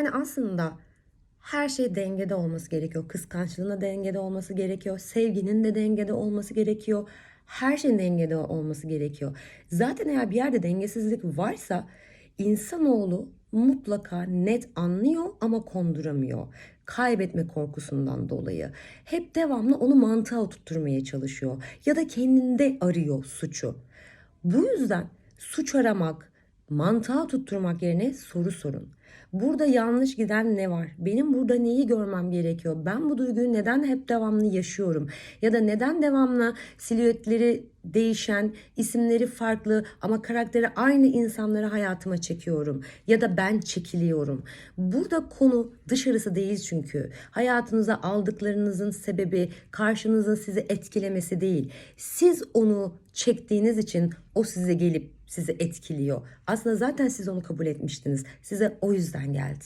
Yani aslında her şey dengede olması gerekiyor. Kıskançlığın da dengede olması gerekiyor. Sevginin de dengede olması gerekiyor. Her şeyin dengede olması gerekiyor. Zaten eğer bir yerde dengesizlik varsa insanoğlu mutlaka net anlıyor ama konduramıyor. Kaybetme korkusundan dolayı. Hep devamlı onu mantığa oturtmaya çalışıyor. Ya da kendinde arıyor suçu. Bu yüzden suç aramak, mantığa tutturmak yerine soru sorun. Burada yanlış giden ne var? Benim burada neyi görmem gerekiyor? Ben bu duyguyu neden hep devamlı yaşıyorum? Ya da neden devamlı silüetleri değişen, isimleri farklı ama karakteri aynı insanları hayatıma çekiyorum? Ya da ben çekiliyorum. Burada konu dışarısı değil çünkü. Hayatınıza aldıklarınızın sebebi karşınızın sizi etkilemesi değil. Siz onu çektiğiniz için o size gelip sizi etkiliyor. Aslında zaten siz onu kabul etmiştiniz. Size o yüzden geldi.